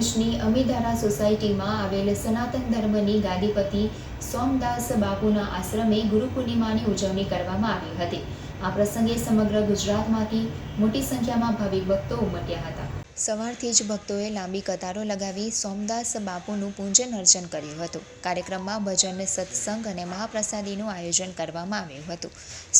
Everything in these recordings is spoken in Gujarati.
ભરૂચની અમીધારા સોસાયટીમાં આવેલ સનાતન ધર્મની ગાદીપતિ સોમદાસ બાપુના આશ્રમે ગુરુ પૂર્ણિમાની ઉજવણી કરવામાં આવી હતી. આ પ્રસંગે સમગ્ર ગુજરાતમાંથી મોટી સંખ્યામાં ભાવિક ભક્તો ઉમટ્યા હતા. સવારથી જ ભક્તોએ લાંબી કતારો લગાવી સોમદાસ બાપુનું પૂજન અર્ચન કર્યું હતું. કાર્યક્રમમાં ભજન, સત્સંગ અને મહાપ્રસાદીનું આયોજન કરવામાં આવ્યું હતું.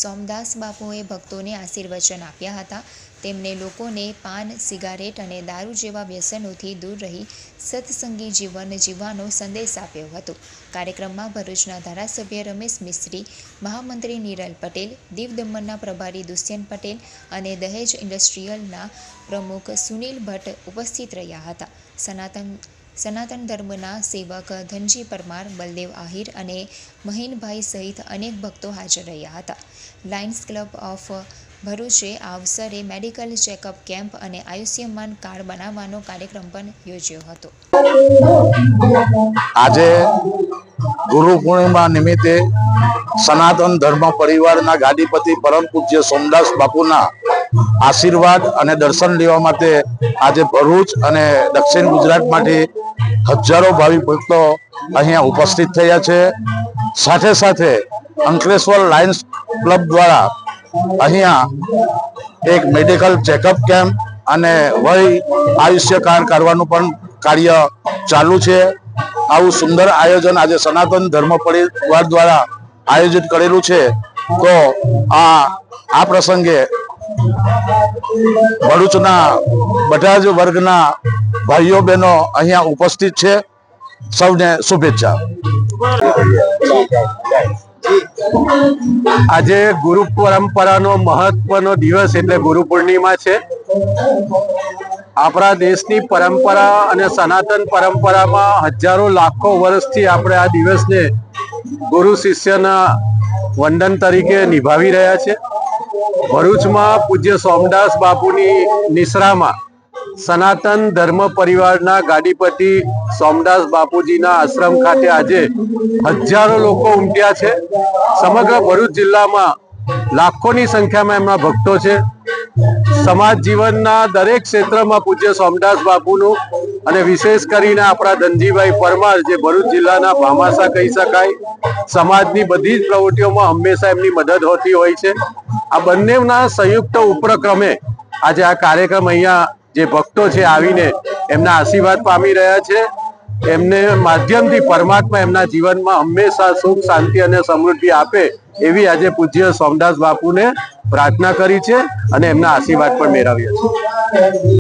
સોમદાસ બાપુએ ભક્તોને આશીર્વચન આપ્યા હતા. તેમણે લોકોને પાન, સિગારેટ અને દારૂ જેવા વ્યસનોથી દૂર રહી સત્સંગી જીવન જીવવાનો સંદેશ આપ્યો હતો. કાર્યક્રમમાં ભરૂચના ધારાસભ્ય રમેશ મિસ્ત્રી, મહામંત્રી નિરલ પટેલ દીવ દમણના પ્રભારી દુષ્યંત પટેલ અને દહેજ ઇન્ડસ્ટ્રીયલના પ્રમુખ સુનિલ ભટ્ટ ઉપસ્થિત રહ્યા હતા. સનાતન સનાતન ધર્મના સેવક ધનજી પરમાર, બલદેવ આહિર અને મહીનભાઈ સહિત અનેક ભક્તો હાજર રહ્યા હતા. લાયન્સ ક્લબ ઓફ ભરૂચે આ અવસરે મેડિકલ ચેકઅપ કેમ્પ અને આયુષ્યમાન કાર્ડ બનાવવાનો કાર્યક્રમ પણ યોજ્યો હતો. આજે ગુરુ પૂર્ણિમા નિમિત્તે સનાતન ધર્મ પરિવારના ગાદીપતિ પરમ પૂજ્ય સોમદાસ બાપુના આશીર્વાદ અને દર્શન લેવા માટે આજે ભરૂચ અને દક્ષિણ ગુજરાતમાંથી હજારો ભાવિ ભક્તો અહીંયા ઉપસ્થિત થયા છે. સાથે સાથે અંકલેશ્વર લાયન્સ ક્લબ દ્વારા અહીંયા એક મેડિકલ ચેકઅપ કેમ્પ અને વય આયુષ્ય કાર્ડ કાઢવાનું પણ કાર્ય ચાલુ છે. આવું સુંદર આયોજન આજે સનાતન ધર્મ પરિવાર દ્વારા આયોજિત કરેલું છે. તો આ આ પ્રસંગે ભરૂચના બધા જ વર્ગના ભાઈઓ બહેનો અહીંયા ઉપસ્થિત છે. સૌને શુભેચ્છા. આજે ગુરુ પરંપરાનો મહત્વનો દિવસ એટલે ગુરુ પૂર્ણિમા છે. આપણા દેશની પરંપરા અને સનાતન પરંપરામાં હજારો લાખો વર્ષથી આપણે આ દિવસને ગુરુ શિષ્યના વંદન તરીકે નિભાવી રહ્યા છે. ભરૂચમાં પૂજ્ય સોમદાસ બાપુની નિશ્રામાં સનાતન ધર્મ પરિવારના ગાડીપતિ સોમદાસ બાપુજીના આશ્રમ ખાતે આજે હજારો લોકો ઉમટ્યા છે. સમગ્ર ભરૂચ જિલ્લામાં લાખોની સંખ્યામાં એમના ભક્તો છે. સમાજ જીવનના દરેક ક્ષેત્રમાં પૂજ્ય સોમદાસ બાપુનું અને વિશેષ કરીને આપણા ધનજીભાઈ પરમાર જે ભરૂચ જિલ્લાના ભામાસા કહી શકાય, સમાજની બધી જ પ્રવૃત્તિઓમાં હંમેશા એમની મદદ હોતી હોય છે. આ બંનેના સંયુક્ત ઉપક્રમે આજે આ કાર્યક્રમ અહીંયા જે ભક્તો છે આવીને એમના આશીર્વાદ પામી રહ્યા છે, એમને માધ્યમથી પરમાત્મા એમના જીવનમાં હંમેશા સુખ, શાંતિ અને સમૃદ્ધિ આપે એવી આજે પૂજ્ય સોમદાસ બાપુને પ્રાર્થના કરી છે અને એમના આશીર્વાદ પણ મેળવ્યા છે.